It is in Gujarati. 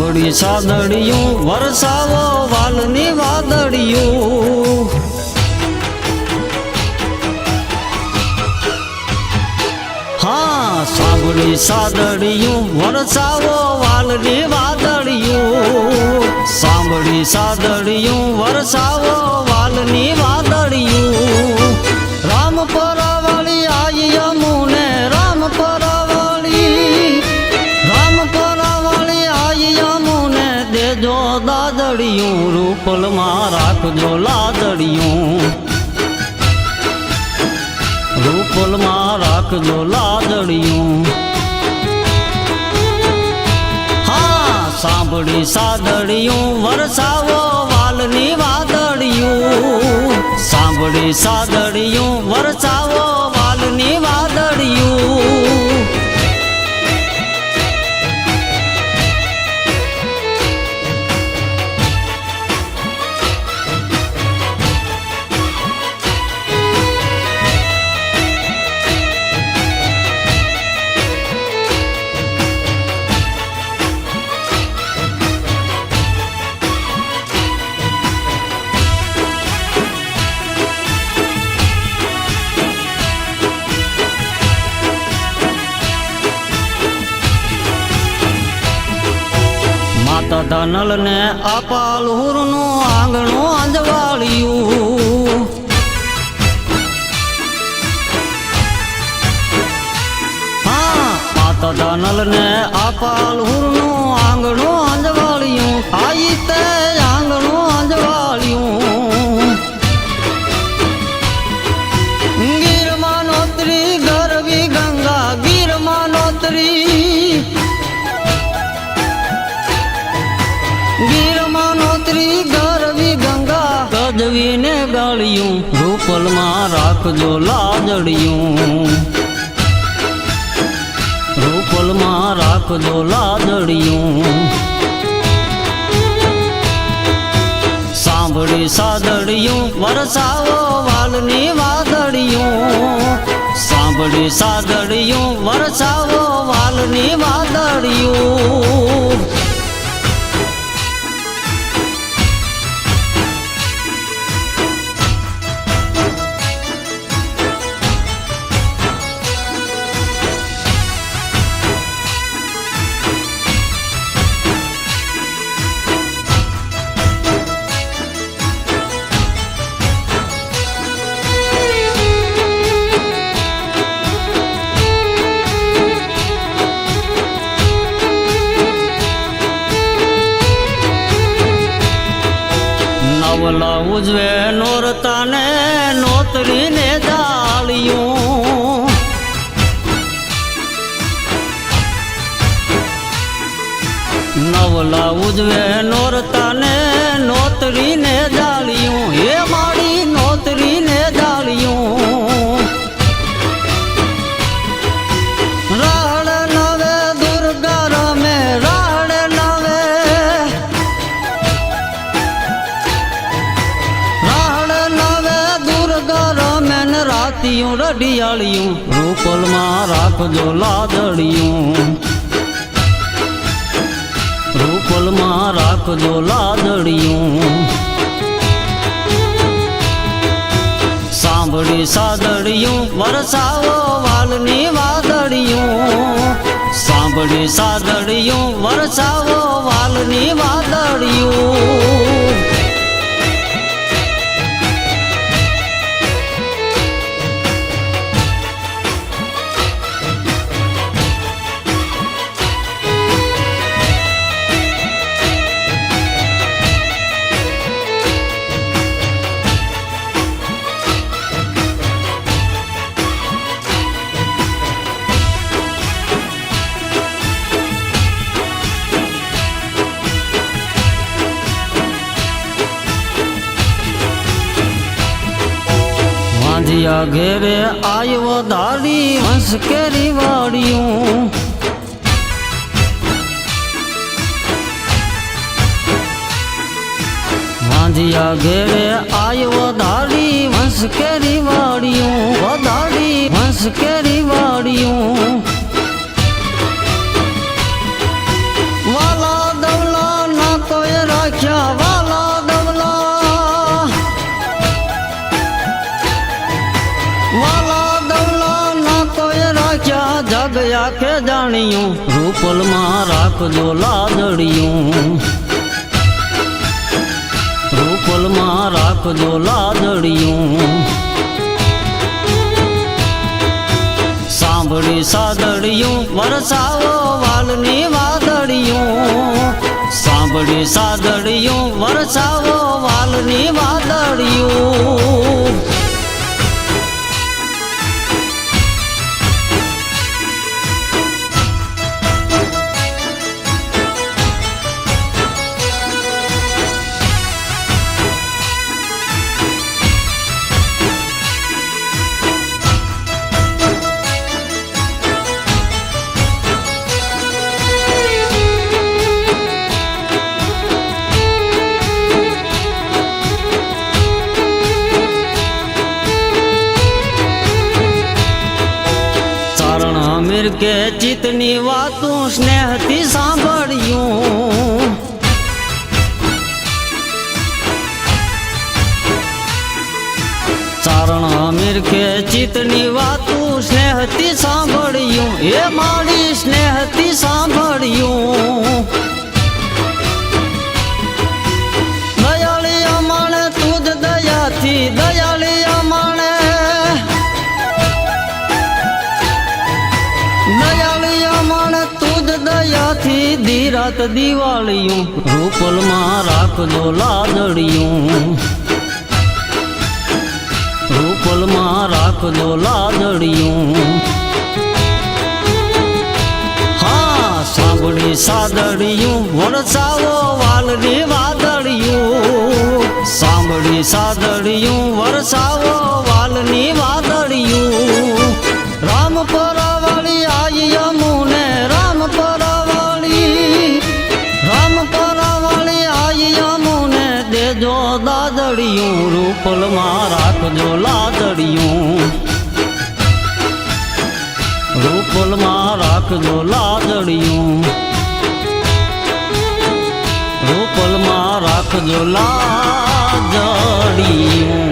સાંભળી સાદડિયું વરસાવો વાલની વાદળિયું. હા, સાંભળી સાદડિયું વરસાવો વાલની વાદળિયું. સાંભળી સાદડિયું વરસાવો વાલની વાદળિયું. દાદડિયું રૂપલમાં રાખજો લાદડિયું. રૂપલમાં રાખજો લાદડિયું. હા, સાંભળી સાદડિયું, વરસાવો વાલની વાદળિયું. સાંભળી સાદડિયું, વરસાવો ધનલ ને અપાલ હુરનું આંગણું ગાળિયું રૂપલમાં રાખજો લાદડિયું રૂપલમાં રાખજો લાદડિયું સાંભળી સાદડિયું, વરસાવો વાલની વાદળિયું. સાંભળી સાદડિયું, વરસાવો વાલની વાદળિયું. ઉજવે નોરતાને નોતરીને જાળિયું. નવલા ઉજવે નોરતાને રાતિયું રડિયાળિયું. રૂપલમાં રાખજો લાદડિયું. રૂપલમાં રાખજો લાદડિયું. સાંભળી સાદડિયું, વરસાવો વાલની વાદળિયું. સાંભળી સાદડિયું, વરસાવો વાલની વાદળિયું. વાંધિયા ઘેરે આવ્યો ધારી હંસ કેરી વાડિયું વાંધિયા ઘેરે આવ્યો ધારી હંસ કેરી વાડિયું ઓ દાડી જાણ્યું રૂપલમાં રાખજો લાદડિયું રૂપલમાં રાખજો લાદડિયું સાંભળી સાદડિયું વરસાવો વાલની વાદળિયું સાંભળી સાદડિયું વરસાવો વાલની વાદળિયું કે ચિતની વાતું સ્નેહથી સાંભળ્યું. ચારણ અમીર કે ચિતની વાતું સ્નેહથી સાંભળ્યું. એ મારી સ્નેહથી સાંભળ્યું. ધીરાત દિવાળીયું. રૂપલમાં રાખજો લાદડિયું. રૂપલમાં રાખજો લાદડિયું. હા, સાંભળી સાદડિયું, વરસાવો વાલની વાદળિયું. સાંભળી સાદડિયું લાદડિયું. રૂપલમાં રાખજો લાદડિયું. રૂપલમાં રાખજો લાદડિયું.